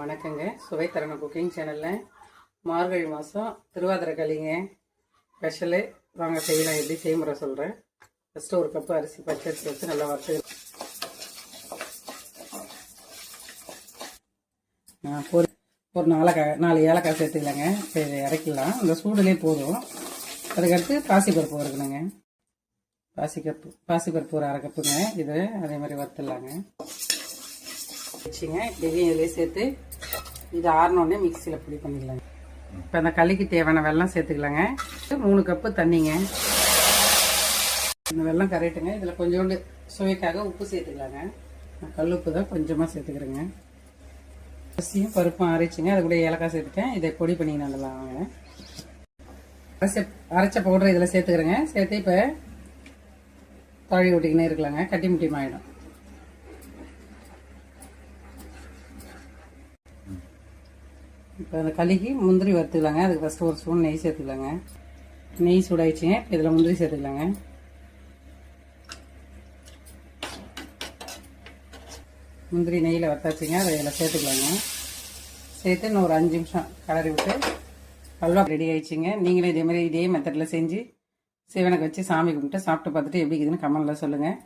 வணக்கங்க. சுவைத்தரண குக்கிங் சேனலில். மார்கழி மாதம் திருவாதிரை களிங்க ஸ்பெஷலு வாங்க செய்யலாம். எப்படி செய்முறை சொல்கிறேன் ஃபஸ்ட்டு ஒரு கப்பு அரிசி பச்சரிசி வச்சு நல்லா வறுத்து ஒரு ஒரு நாலக்காய் நாலு ஏலக்காய் சேர்த்துக்கலாங்க. சரி இறக்கிடலாம். இந்த சூடுலேயே போதும். அதுக்கடுத்து பாசிப்பருப்பு வறுக்கணுங்க. பாசிக்கப்பு பாசிப்பருப்பு ஒரு அரை கப்புங்க இது அதே மாதிரி வறுத்துடலாங்க. வச்சுங்க. இதையும் இதிலே சேர்த்து இது ஆறினோடனே மிக்சியில் பொடி பண்ணிக்கலாங்க இப்போ அந்த களிக்கு தேவையான வெள்ளம் சேர்த்துக்கலாங்க. மூணு கப்பு தண்ணிங்க. இந்த வெள்ளம் கரெக்டுங்க இதில் கொஞ்சோண்டு சுவைக்காக உப்பு சேர்த்துக்கலாங்க. நான் கல் உப்பு தான் கொஞ்சமாக சேர்த்துக்கிறேங்க. அரிசியும் பருப்பும் அரைச்சிங்க அது கூட ஏலக்காய் சேர்த்துட்டேன். இதை பொடி பண்ணி நல்லா வாங்க அரைச்ச அரைச்ச பவுடர் இதில் சேர்த்துக்கிறேங்க. சேர்த்து இப்போ தழி விட்டிக்கினே இருக்கலாங்க. கட்டி முட்டியும் ஆகிடும் இப்போ அந்த கழுகி முந்திரி வறுத்துக்கலாங்க. அதுக்கு ஃபஸ்ட்டு ஒரு ஸ்பூன் நெய் சேர்த்துக்கலாங்க. நெய் சூடாயிடுச்சுங்க இதில் முந்திரி சேர்த்துக்கலாங்க. முந்திரி நெய்யில் வறுத்தாச்சுங்க. அதை இதில் சேர்த்துக்கலாங்க. சேர்த்து இன்னும் ஒரு அஞ்சு நிமிஷம் கலரி விட்டு அல்வா ரெடி ஆயிடுச்சுங்க. நீங்களும் இதே மாதிரி இதே மெத்தடில் செஞ்சு சிவனுக்கு வச்சு சாமி கும்பிட்டு சாப்பிட்டு பார்த்துட்டு எப்படி இருக்குதுன்னு கமெண்டில் சொல்லுங்கள்